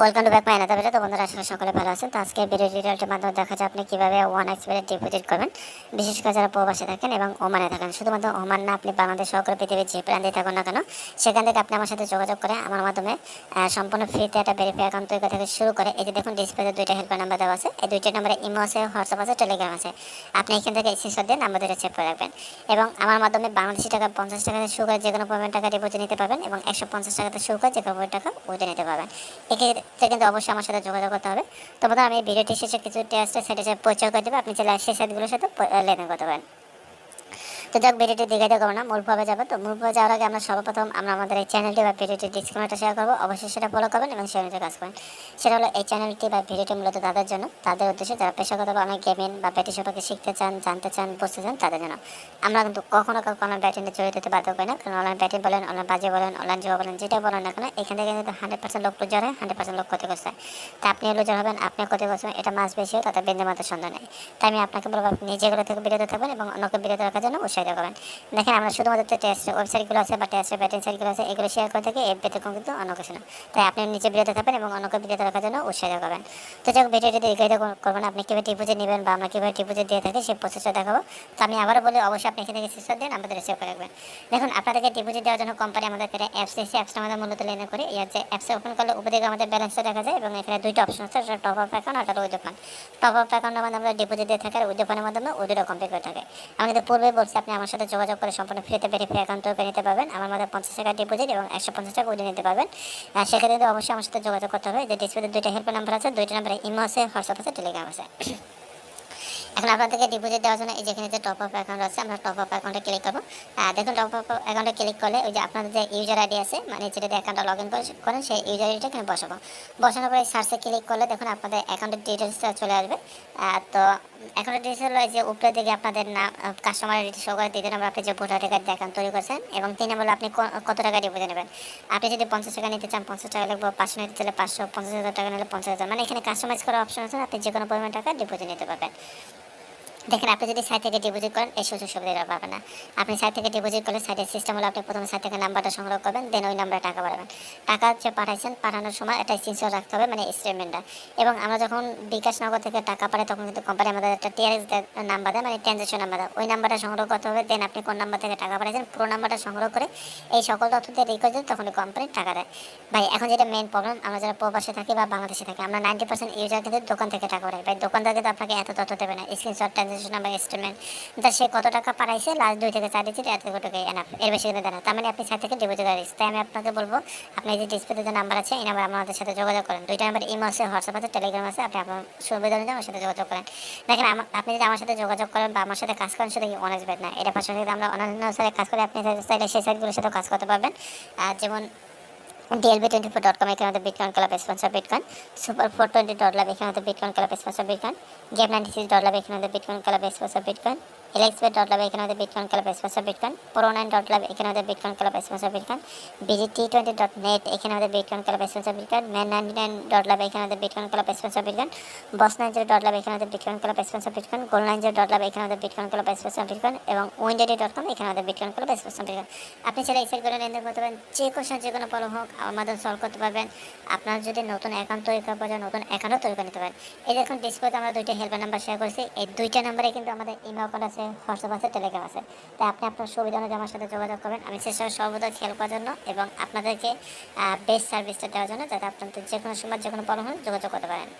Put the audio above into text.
Welcome to back my another video তো বন্ধুরা, আসলে সকলে ভালো আছেন। তো আজকে ভিডিও টিউটোরিয়ালটির মাধ্যমে দেখা যায় আপনি কীভাবে ওয়ান এক্স এক্সপেরে ডিপোজিট করবেন। বিশেষ করে যারা প্রবাসে থাকেন এবং ওমানে থাকেন। শুধুমাত্র ওমান না, আপনি বাংলাদেশ সহকারে পৃথিবীর যে প্রান্তে থাকুন না কেন, সেখান থেকে আপনি আমার সাথে যোগাযোগ করে আমার মাধ্যমে সম্পূর্ণ ফ্রিতে একটা ভেরিফাই অ্যাকাউন্ট তৈরি থেকে শুরু করে, এই যে দেখুন ডিসপ্লেতে দুইটা হেল্পলাইন নাম্বার দেওয়া আছে। এই দুইটা নাম্বারে ইমো আছে হোয়াটসঅ্যাপ আছে টেলিগ্রাম আছে। আপনি এখান থেকে স্ক্রিনশট দিয়ে নাম্বার দুটো চেক করে রাখবেন। এবং আমার মাধ্যমে বাংলাদেশি টাকা পঞ্চাশ টাকা থেকে শুরু করে যে কোনো পরিমাণ টাকা ডিপোজিট নিতে পারবেন এবং একশো পঞ্চাশ টাকা থেকে শুরু করে যে কোনো টাকা উঠে নিতে পারবেন। এক্ষেত্রে কিন্তু অবশ্যই আমার সাথে যোগাযোগ করতে হবে। তো বোধহয় আমি ভিডিওটি শেষে কিছু টেস্টের সাথে পরিচয় করে দেবো। আপনি চাইলে সেই সাইটগুলোর সাথে লেনদেন করতে পারেন। তো যাক, ভিডিওটি দেখে দেখো না। মূল পর্বে যাব তো। মূল পর্বে যাওয়ার আগে আমরা সর্বপ্রথম আমরা আমাদের এই চ্যানেলটি বা ভিডিওটি ডিসক্রিপশনটা শেয়ার করব। অবশ্যই সেটা ফলো করবেন এবং অনুযায়ী কাজ করবেন সেটা হলো এই চ্যানেলটি বা ভিডিওটি মূলত তাদের জন্য, তাদের উদ্দেশ্যে। যারা পেশাগতভাবে অনেক গেমিং বা ব্যাটি সম্পর্কে শিখতে চান, জানতে চান, বুঝতে চান, তাদের জন্য। আমরা কিন্তু কখনো কাউকে অনলাইন ব্যাটিংয়ে জড়িত হতে বাধ্য করি না। কারণ অনলাইন ব্যাটিং বলেন অনলাইন বাজে বলেন অনলাইন জবা বলেন, যেটা বলেন না কেন, এখান থেকে কিন্তু হান্ড্রেড পার্সেন্ট লোক লুজার হয় হান্ড্রেড পার্সেন্ট লোক ক্ষতিগ্রস্ত হয়। তা আপনি লুজার হবেন, আপনি ক্ষতিগ্রস্ত হবেন, এটা মাস বেশি তাতে বিন্দু মাত্র সন্দেহ নেই। তাই আমি আপনাকে বলব, আপনি নিজেগুলো থেকে বিরত থাকবেন এবং অন্যকে বিরত রাখার জন্য উৎসাহিত করবেন দেখেন আমরা শুধুমাত্র টেস্ট ওয়েবসাইটগুলো আছে বা টেস্টের ব্যাটিং সাইটগুলো আছে, এগুলো শেয়ার করে থাকি এর ব্যতিক্রম কিন্তু অন্য কিছু না। তাই আপনি নিজে বিরত থাকবেন এবং অন্যকে বিরত রাখার জন্য উৎসাহিত করবেন। তো যাক ভিডিওটি দীর্ঘায়িত কর- করবেন, আপনি কীভাবে ডিপোজিট নেবেন বা আমরা কীভাবে ডিপোজিট দিয়ে থাকি, সেই প্রসেসটা দেখাবো। তো আমি আবারও বলি, অবশ্যই আপনি এখানে থেকে সিস্টার দিন, আমাদের রিসিভ করে রাখবেন। দেখুন, আপনাদেরকে ডিপোজিট দেওয়ার জন্য কোম্পানি আমাদের একটা অ্যাপস দিয়েছে অ্যাপসটা আমাদের মূলত লেনদেন করে। এই যে অ্যাপসে ওপেন করলে উপরে আমাদের ব্যালেন্সটা দেখা যায় এবং এখানে দুইটা অপশন আছে একটা টপ আপ অ্যাকাউন্ট আর উইথ ফান্ড টপ আপ অ্যাকাউন্টের মাধ্যমে আমরা ডিপোজিট দিয়ে থাকি আর উইথ ফান্ডের মাধ্যমে দুটো কমপ্লিট করে থাকে। আমি কিন্তু পূর্বে বলছি, আপনি আমার সাথে যোগাযোগ করে সম্পূর্ণ ফ্রিতে ভেরিফাই অ্যাকাউন্ট তৈরি নিতে পারবেন। আমার মধ্যে পঞ্চাশ টাকা ডিপোজিট এবং একশো পঞ্চাশ টাকা উঠে নিতে পারবেন। সেক্ষেত্রে অবশ্যই আমার সাথে যোগাযোগ করতে হবে। যে দুইটা হেল্প নাম্বার আছে, দুইটা নাম্বারে ইমো আছে হোয়াটসঅ্যাপ আছে টেলিগ্রাম আছে। এখন আপনাদেরকে ডিপোজিট দেওয়ার জন্য এই যেখানে যে টপ আপ অ্যাকাউন্ট আছে, আমরা টপ আপ অ্যাকাউন্টে ক্লিক করব। দেখুন টপ আপ অ্যাকাউন্টে ক্লিক করলে ওই যে আপনাদের যে ইউজার আইডি আছে মানে যেটা অ্যাকাউন্টটা লগ ইন করেন, সেই ইউজার আইডিটা এখানে বসাবো। বসানোর পরে সার্চে ক্লিক করলে দেখুন আপনাদের অ্যাকাউন্টের ডিটেলসটা চলে আসবে। তো অ্যাকাউন্টের ডিটেলস হলো যে উপরের দিকে আপনাদের নাম কাস্টমার আইডি শো করে দিতে আপনি যে ভোটার কার্ড অ্যাকাউন্ট তৈরি করছেন, এবং তিন নম্বর আপনি কত টাকা ডিপোজিট নেবেন। আপনি যদি পঞ্চাশ টাকা নিতে চান, পঞ্চাশ টাকা লাগবে, পাঁচশো নিতে চাইলে পাঁচশো, পঞ্চাশ হাজার টাকা নিলে পঞ্চাশ হাজার মানে এখানে কাস্টমাইজ করার অপশন আছে, আপনি যে কোনো পরিমাণ টাকা ডিপোজিট নিতে পারবেন। দেখেন, আপনি যদি সাইট থেকে ডিপোজিট করেন, এই সুযোগ সুবিধা পাবেন না। আপনি সাইট থেকে ডিপোজিট করলে সাইটের সিস্টেম হলো আপনি প্রথমে সাইট থেকে নাম্বারটা সংগ্রহ করবেন দেন ওই নাম্বারে টাকা পাঠাবেন। টাকা যে পাঠাইছেন, পাঠানোর সময় একটা স্ক্রিনশট রাখতে হবে মানে স্টেটমেন্টটা এবং আমরা যখন বিকাশ নগর থেকে টাকা পাঠাই, তখন কিন্তু কোম্পানি আমাদের একটা টিআরএস নাম্বার দেয় মানে ট্রানজেকশন নাম্বার দেয়। ওই নাম্বারটা সংগ্রহ করতে হবে দেন আপনি কোন নাম্বার থেকে টাকা পাঠাইছেন, পুরো নাম্বারটা সংগ্রহ করে এই সকল তথ্য দিয়ে রিকোয়েস্ট দেন তখন কোম্পানি টাকা দেয়। ভাই, এখন যেটা মেন প্রবলেম আমরা যারা প্রবাসে থাকি বা বাংলাদেশে থাকি, আমরা নাইনটি পার্সেন্ট ইউজার কিন্তু দোকান থেকে টাকা পাঠাই। ভাই দোকানদার কিন্তু আপনাকে এত তথ্য দেবে না স্ক্রিনশট ট্রানজেকশন নাম্বার স্টেটমেন্ট তা সে কত টাকা পাঠাইছে? লাস্ট দুই থেকে চার দিচ্ছে এত টাকা এনাফ এর বেশি কিন্তু দেয় না। তার মানে আপনি সাইড থেকে ডিপোজিট করে দিচ্ছে তাই আমি আপনাকে বলব, আপনি যে ডিসপ্লেতে যে নাম্বার আছে, এই নাম্বার আমাদের সাথে যোগাযোগ করেন। দুইটা নাম্বার ইমো আছে হোয়াটসঅ্যাপ আছে টেলিগ্রাম আছে, আপনি আপনার সুবিধা অনুযায়ী আমার সাথে যোগাযোগ করেন। দেখেন আপনি যদি আমার সাথে যোগাযোগ করেন বা আমার সাথে কাজ করেন, সেটা কি অনেক বেড না। এটা পাশাপাশি আমরা অন্যান্য সাথে কাজ করি, আপনি চাইলে সেই সাইটগুলোর সাথে কাজ করতে পারবেন। যেমন DLB twenty four dot com এখানে আমাদের bitcoin club sponsor bitcoin super four twenty dot love এখানে আমাদের bitcoin club sponsor bitcoin game ninety six dot love এখানে আমাদের bitcoin club sponsor bitcoin alexpet dot love এখানে আমাদের bitcoin club sponsor bitcoin pro dot এখানে আমাদের bitcoin club sponsor bitcoin BG T twenty dot net এখানে আমাদের bitcoin club sponsor bitcoin man ninety nine dot এখানে আমাদের bitcoin club sponsor bitcoin boss nine zero dot love এখানে আমাদের bitcoin club sponsor bitcoin goal nine zero dot love এখানে আমাদের bitcoin club sponsor bitcoin এবং উইন্ডেডি dot com এখানে আমাদের bitcoin club sponsor bitcoin আপনি চাইলে এই সাইটগুলো লেনদেন করতে পারেন যে কোশ্চেন, যে কোনো প্রবলেম হোক, আমাদের সলভ করতে পারবেন। আপনার যদি নতুন অ্যাকাউন্ট তৈরি করার প্রয়োজন নতুন অ্যাকাউন্টও তৈরি করে নিতে পারেন। এই দেখুন ডিসপ্লেতে আমরা দুইটা হেল্পের নাম্বার শেয়ার করেছি। এই দুইটা নাম্বারে কিন্তু আমাদের ইমেল আছে। হোয়াটসঅ্যাপ আছে টেলিগ্রাম আছে। তাই আপনি আপনার সুবিধা অনুযায়ী আমার সাথে যোগাযোগ করবেন। আমি চেষ্টা সর্বদা খেয়াল করার জন্য এবং আপনাদেরকে বেস্ট সার্ভিসটা দেওয়ার জন্য যাতে আপনাদের যে কোনো সময় যে কোনো প্রবলেম যোগাযোগ করতে পারেন।